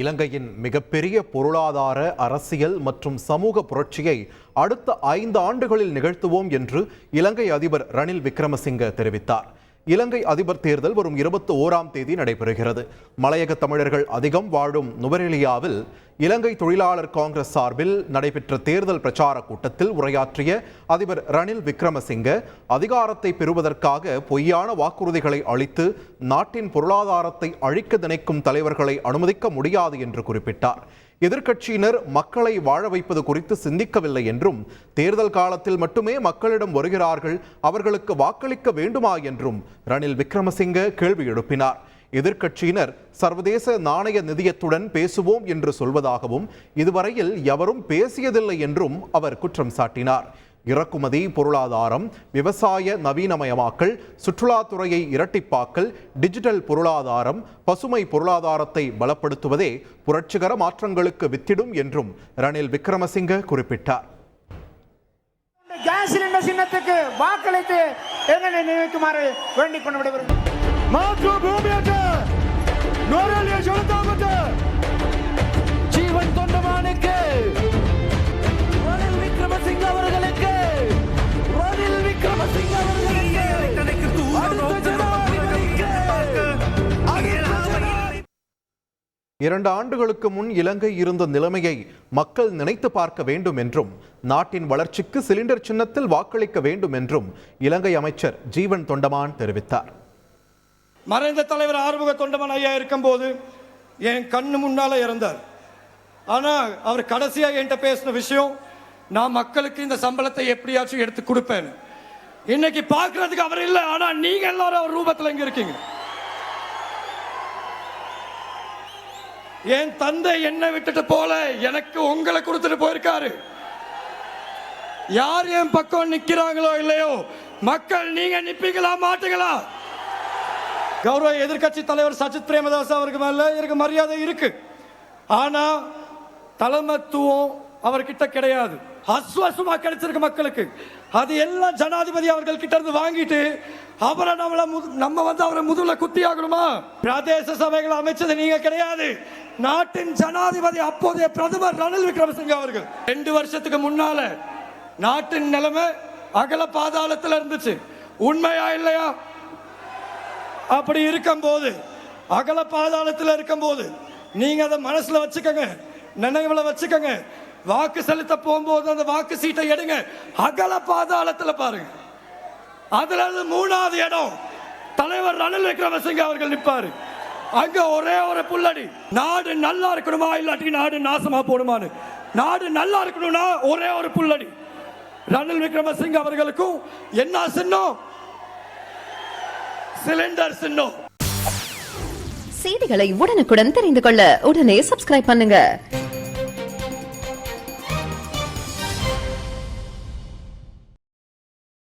இலங்கையின் மிகப்பெரிய பொருளாதார அரசியல் மற்றும் சமூக புரட்சியை அடுத்த ஐந்து ஆண்டுகளில் நிகழ்த்துவோம் என்று இலங்கை அதிபர் ரணில் விக்ரமசிங்க தெரிவித்தார். இலங்கை அதிபர் தேர்தல் வரும் இருபத்தி ஓராம் தேதி நடைபெறுகிறது. மலையக தமிழர்கள் அதிகம் வாழும் நுவரெலியாவில் இலங்கை தொழிலாளர் காங்கிரஸ் சார்பில் நடைபெற்ற தேர்தல் பிரச்சார கூட்டத்தில் உரையாற்றிய அதிபர் ரணில் விக்ரமசிங்க அதிகாரத்தை பெறுவதற்காக பொய்யான வாக்குறுதிகளை அளித்து நாட்டின் பொருளாதாரத்தை அழிக்க நினைக்கும் தலைவர்களை அனுமதிக்க முடியாது என்று குறிப்பிட்டார். எதிர்க்கட்சியினர் மக்களை வாழ வைப்பது குறித்து சிந்திக்கவில்லை என்றும் தேர்தல் காலத்தில் மட்டுமே மக்களிடம் வருகிறார்கள் அவர்களுக்கு வாக்களிக்க வேண்டுமா என்றும் ரணில் விக்ரமசிங்க கேள்வி எழுப்பினார். எதிர்க்கட்சியினர் சர்வதேச நாணய நிதியத்துடன் பேசுவோம் என்று சொல்வதாகவும் இதுவரையில் எவரும் பேசியதில்லை என்றும் அவர் குற்றம் சாட்டினார். இறக்குமதி பொருளாதாரம் விவசாய நவீனமயமாக்கல் சுற்றுலாத்துறையை இரட்டிப்பாக்கல் டிஜிட்டல் பொருளாதாரம் பசுமை பொருளாதாரத்தை பலப்படுத்துவதே புரட்சிகர மாற்றங்களுக்கு வித்திடும் என்றும் ரணில் விக்ரமசிங்க குறிப்பிட்டார். கேஸ் சிலிண்டர் சின்னத்துக்கு வாக்களித்து எங்களை நினைக்குமாறு வேண்டிக் கொண்டு விடுகிறோம் மாற்று பூமியாக நோராளியை சொல்லாமட்டு இரண்டு ஆண்டுகளுக்கு முன் இலங்கை இருந்த நிலைமையை மக்கள் நினைத்து பார்க்க வேண்டும் என்றும் நாட்டின் வளர்ச்சிக்கு சிலிண்டர் சின்னத்தில் வாக்களிக்க வேண்டும் என்றும் இலங்கை அமைச்சர் ஜீவன் தொண்டமான் தெரிவித்தார். மறைந்த தலைவர் ஆறுமுக தொண்டமன் ஐயா இருக்கும்போது என் கண்ணு முன்னால இறந்தார். ஆனால் அவர் கடைசியாக என்கிட்ட பேசின விஷயம் நான் மக்களுக்கு இந்த சம்பளத்தை எப்படியாச்சும் எடுத்து கொடுப்பேன் இன்னைக்கு பார்க்கறதுக்கு அவர் இல்லை ஆனால் நீங்க எல்லாரும் அவர் ரூபத்தில் இங்கே இருக்கீங்க. என் தந்தை என்னை விட்டுட்டு போல எனக்கு உங்களை கொடுத்துட்டு போயிருக்காரு. யார் என் பக்கம் நிக்கிறாங்களோ இல்லையோ மக்கள் நீங்க நிப்பீங்களா மாட்டீங்களா? கௌரவ எதிர்க்கட்சி தலைவர் சஜித் பிரேமதாஸ் அவருக்கு மேல இருக்கு மரியாதை இருக்கு. ஆனா தலைமத்துவம் அவர்கிட்ட கிடையாது. அஸ்வசமா கிடைச்சிருக்கு மக்களுக்கு. அது எல்லாம் ஜனாதிபதி அவர்கள் கிட்ட இருந்து வாங்கிட்டு அவரை நம்மள முது- நம்ம வந்து அவரை முதுகுல குத்தி ஆகணுமா? பிரதேச சபைகள் அமைச்சது நீங்க கிடையாது. நாட்டின் ஜனாதிபதி அப்போதைய பிரதமர் ரணில் விக்ரமசிங்க அவர்கள். ரெண்டு வருஷத்துக்கு முன்னால நாட்டின் நிலைமை அகல பாதாளத்தில் இருந்துச்சு. உண்மையா இல்லையா? அப்படி இருக்கும் போது அகல பாதாளத்தில் இருக்கும் போது நீங்க அதை மனசுல வச்சுக்கோங்க. நினைவுல வச்சுக்கோங்க. வாக்கு செலுத்த போகும்போது அந்த வாக்கு சீட்டை எடுங்க. அகல பாதாளத்தில் பாருங்க. அதுல மூணாவது இடம். தலைவர் ரணில் விக்ரமசிங்க அவர்கள் நிற்பாரு அங்க ஒரே ஒரு புள்ளடி. நாடு நல்லா இருக்கணுமா? இல்லாட்டி நாடு நாசமா போடுமான்னு. நாடு நல்லா இருக்கணும்னா ஒரே ஒரு புல்லடி ரணில் விக்ரமசிங்க அவர்களுக்கும் என்ன சின்னம்? சிலிண்டர் சின்னம். செய்திகளை உடனுக்குடன் தெரிந்து கொள்ள உடனே சப்ஸ்கிரைப் பண்ணுங்க.